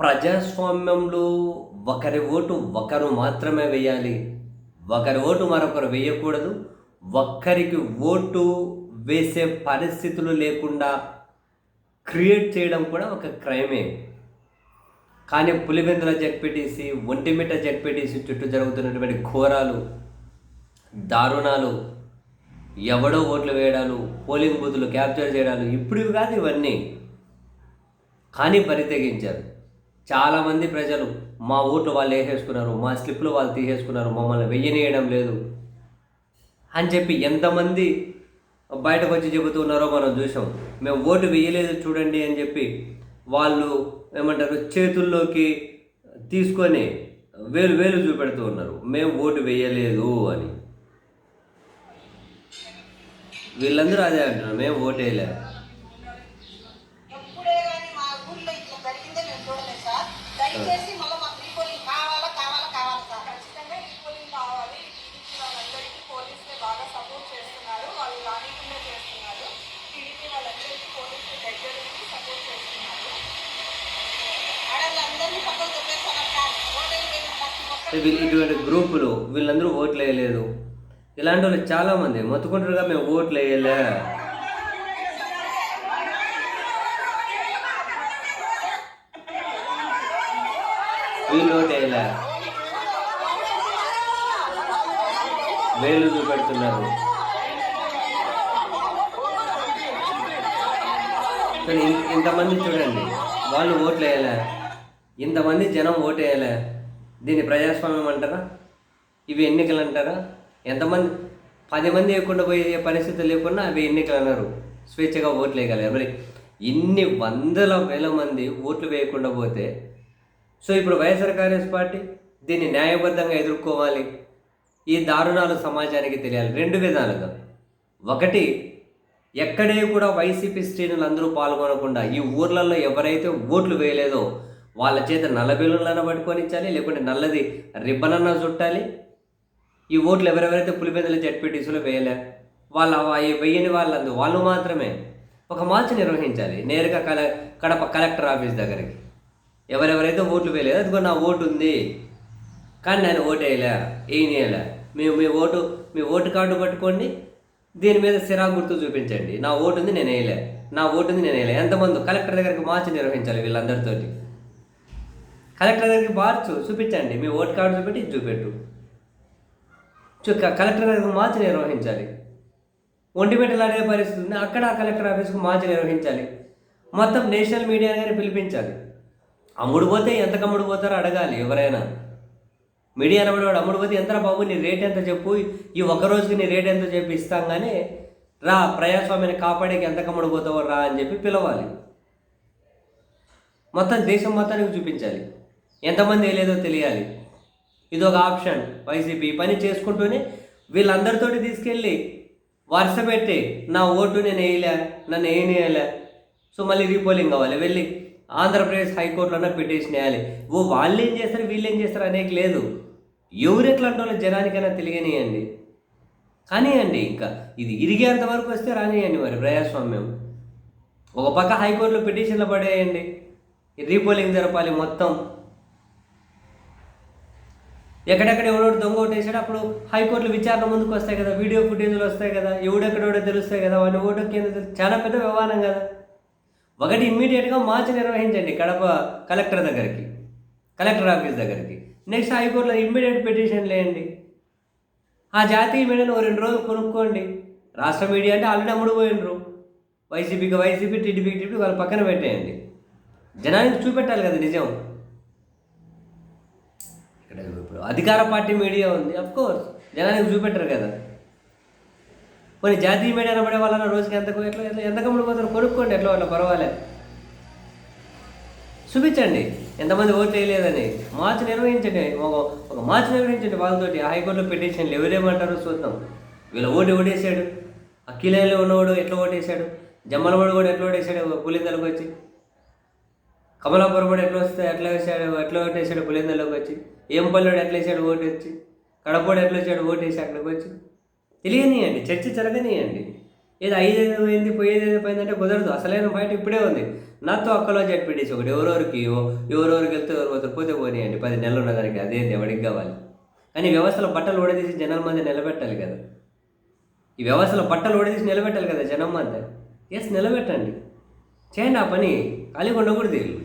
ప్రజాస్వామ్యంలో ఒకరి ఓటు ఒకరు మాత్రమే వేయాలి. ఒకరి ఓటు మరొకరు వేయకూడదు. ఒక్కరికి ఓటు వేసే పరిస్థితులు లేకుండా క్రియేట్ చేయడం కూడా ఒక క్రైమే. కానీ పులివెందుల జడ్పీటీసీ ఒంటిమిట జడ్పీటీసీ చుట్టూ జరుగుతున్నటువంటి ఘోరాలు దారుణాలు ఎవడో ఓట్లు వేయడాలు పోలింగ్ బూతులు క్యాప్చర్ చేయడాలు ఇప్పుడు కాదు ఇవన్నీ. కానీ బరి తెగించారు చాలామంది ప్రజలు మా ఓట్లు వాళ్ళు వేసేసుకున్నారు మా స్లిప్లు వాళ్ళు తీసేసుకున్నారు మమ్మల్ని వెయ్యనేయడం లేదు అని చెప్పి ఎంతమంది బయటకు వచ్చి చెబుతున్నారో మనం చూసాం. మేము ఓటు వేయలేదు చూడండి అని చెప్పి వాళ్ళు ఏమంటారు చేతుల్లోకి తీసుకొని వేలు వేలు చూపెడుతూ ఉన్నారు. మేము ఓటు వేయలేదు అని. వీళ్ళందరూ అదే అంటున్నారు మేము ఓటు వేయలేదు. ఇటువంటి గ్రూపులు వీళ్ళందరూ ఓట్లు వేయలేదు. ఇలాంటి వాళ్ళు చాలామంది మొత్తుకుంటారుగా మేము ఓట్లు వేయలే. వీళ్ళు ఓటు వేయలే. వేలు చూపెడుతున్నారు. కానీ ఇంతమంది చూడండి వాళ్ళు ఓట్లు వేయలే. ఇంతమంది జనం ఓటు వేయలే దీన్ని ప్రజాస్వామ్యం అంటారా? ఇవి ఎన్నికలు అంటారా? ఎంతమంది పది మంది వేయకుండా పోయే పరిస్థితి లేకుండా అవి ఎన్నికలు అన్నారు. స్వేచ్ఛగా ఓట్లు వేయగలిగారు. మరి ఇన్ని వందల వేల మంది ఓట్లు వేయకుండా పోతే సో ఇప్పుడు వైఎస్ఆర్ కాంగ్రెస్ పార్టీ దీన్ని న్యాయబద్ధంగా ఎదుర్కోవాలి. ఈ దారుణాలు సమాజానికి తెలియాలి. రెండు విధాలుగా. ఒకటి ఎక్కడే కూడా వైసీపీ శ్రేణులు అందరూ పాల్గొనకుండా ఈ ఊర్లలో ఎవరైతే ఓట్లు వేయలేదో వాళ్ళ చేత నల్ల బెలూన్లన్న పట్టుకొనిచ్చాలి లేకుంటే నల్లది రిబ్బనన్నా చుట్టాలి. ఈ ఓట్లు ఎవరెవరైతే పులిపెదల జడ్పీటీసీలో వేయలే వాళ్ళ ఈ వెయ్యని వాళ్ళందు వాళ్ళు మాత్రమే. ఒక మార్చ్ నిర్వహించాలి నేరుగా కల కడప కలెక్టర్ ఆఫీస్ దగ్గరికి. ఎవరెవరైతే ఓట్లు వేయలేదు అదిగో నా ఓటు ఉంది కానీ నేను ఓటు వేయలే వేయలే మేము మీ ఓటు మీ ఓటు కార్డు పట్టుకోండి దీని మీద సిరా గుర్తు చూపించండి. నా ఓటు ఉంది నేను వేయలే నా ఓటు ఉంది నేను వేయలే ఎంతమంది కలెక్టర్ దగ్గరికి మార్చి నిర్వహించాలి వీళ్ళందరితోటి? కలెక్టర్ దగ్గరికి మార్చు చూపించండి. మీ ఓటు కార్డు చూపెట్టి చూపెట్టు. కలెక్టర్ దగ్గరకు మార్చి నిర్వహించాలి. ఒంటిమిట్టలు అడిగే పరిస్థితి ఉంది. అక్కడ కలెక్టర్ ఆఫీస్కు మార్చి నిర్వహించాలి. మొత్తం నేషనల్ మీడియా కానీ పిలిపించాలి. అమ్ముడు పోతే ఎంత అమ్ముడు పోతారో అడగాలి ఎవరైనా. మీడియా అనబడేవాడు అమ్ముడు పోతే ఎంత బాబు నీ రేట్ ఎంత చెప్పు. ఈ ఒక్క రోజుకి నీ రేట్ ఎంత చెప్పి ఇస్తాం కానీ రా ప్రజాస్వామ్యాన్ని కాపాడేకి ఎంత కమ్ముడు పోతావో రా అని చెప్పి పిలవాలి. మొత్తం దేశం మొత్తానికి చూపించాలి. ఎంతమంది వేయలేదో తెలియాలి. ఇది ఒక ఆప్షన్. వైసీపీ పని చేసుకుంటూనే వీళ్ళందరితోటి తీసుకెళ్ళి వరుస పెట్టి నా ఓటు నేను వేయలే నన్ను వేయనేయలే సో మళ్ళీ రీపోలింగ్ కావాలి. వెళ్ళి ఆంధ్రప్రదేశ్ హైకోర్టులోనే పిటిషన్ వేయాలి. ఓ వాళ్ళు ఏం చేస్తారు వీళ్ళు ఏం చేస్తారు అనేక లేదు. ఎవరు వాళ్ళు జనానికైనా తెలియనియండి కానివ్వండి ఇంకా. ఇది ఇరిగేంత వరకు వస్తే రానియండి మరి ప్రజాస్వామ్యం. ఒక పక్క హైకోర్టులో పిటిషన్లు పడేయండి. రీపోలింగ్ జరపాలి మొత్తం. ఎక్కడెక్కడ ఎవడోడు దొంగ ఓటు అప్పుడు హైకోర్టులో విచారణ ముందుకు వస్తాయి కదా వీడియో ఫుటేజ్లు వస్తాయి కదా ఎవడెక్కడెవడో తెలుస్తాయి కదా వాడిని ఓటు కేంద్ర చాలా పెద్ద వ్యవహారం కదా. ఒకటి ఇమ్మీడియట్గా మార్చి నిర్వహించండి కడప కలెక్టర్ దగ్గరికి కలెక్టర్ ఆఫీస్ దగ్గరికి. నెక్స్ట్ హైకోర్టులో ఇమ్మీడియట్ పిటిషన్ లేయండి. ఆ జాతీయ మీడియాను ఓ రెండు రోజులు కొనుక్కోండి. రాష్ట్ర మీడియా అంటే ఆల్రెడీ అమ్ముడు పోయినరు. వైసీపీకి వైసీపీ టీడీపీకి టీడీపీ వాళ్ళ పక్కన పెట్టేయండి. జనానికి చూపెట్టాలి కదా నిజం. ఇక్కడ ఇప్పుడు అధికార పార్టీ మీడియా ఉంది అఫ్ కోర్స్ జనానికి చూపెట్టరు కదా. కొన్ని జాతీయ మీడియా అనబడే వాళ్ళ రోజుకి ఎంత ఎట్లా ఎట్లా ఎంత కమ్ముడు పోతారు? కొనుక్కోండి ఎట్లా వాళ్ళ పర్వాలేదు చూపించండి. ఎంతమంది ఓట్లు వేయలేదని. మార్చ్ నిర్వహించండి. ఒక ఒక మార్చ్ నిర్వహించండి వాళ్ళతోటి. హైకోర్టులో పిటిషన్లు ఎవరేమంటారో చూద్దాం. వీళ్ళ ఓటు ఓటేసాడు అఖిలేలో ఉన్నవాడు ఎట్లా ఓటేశాడు జమ్మలవాడు కూడా ఎట్లా ఓటేశాడు పులిందలకు వచ్చి కమలాపురం కూడా ఎట్లా వస్తే ఎట్లా వేసాడు ఎట్లా ఓటేసాడు పులిందలోకి వచ్చి. ఏం పల్లెడు ఎట్లా వేసాడు ఓటు వచ్చి కడపడు ఎట్లా వచ్చాడు ఓటేసి అక్కడికి వచ్చి. తెలియనియండి చర్చ జరగనియండి. ఏదో ఐదేదో పోయింది పోయేది ఏదో పోయిందంటే కుదరదు. అసలైన ఫైట్ ఇప్పుడే ఉంది. నాతో అక్కలో జడ్పీటీసీ ఒకటి ఎవరెవరికి ఎవరెవరికి వెళ్తే ఎవరు పోతారు పోతే పోనీయండి. పది నెలలు ఉన్న దానికి ఎవరికి కావాలి. కానీ వ్యవస్థలో బట్టలు ఓడదీసి జనం మంది నిలబెట్టాలి కదా. ఈ వ్యవస్థలో బట్టలు ఓడదీసి నిలబెట్టాలి కదా జనం మంది. ఎస్ నిలబెట్టండి. చేయండి ఆ పని. ఖాళీగా ఉండకూడదు వీళ్ళు.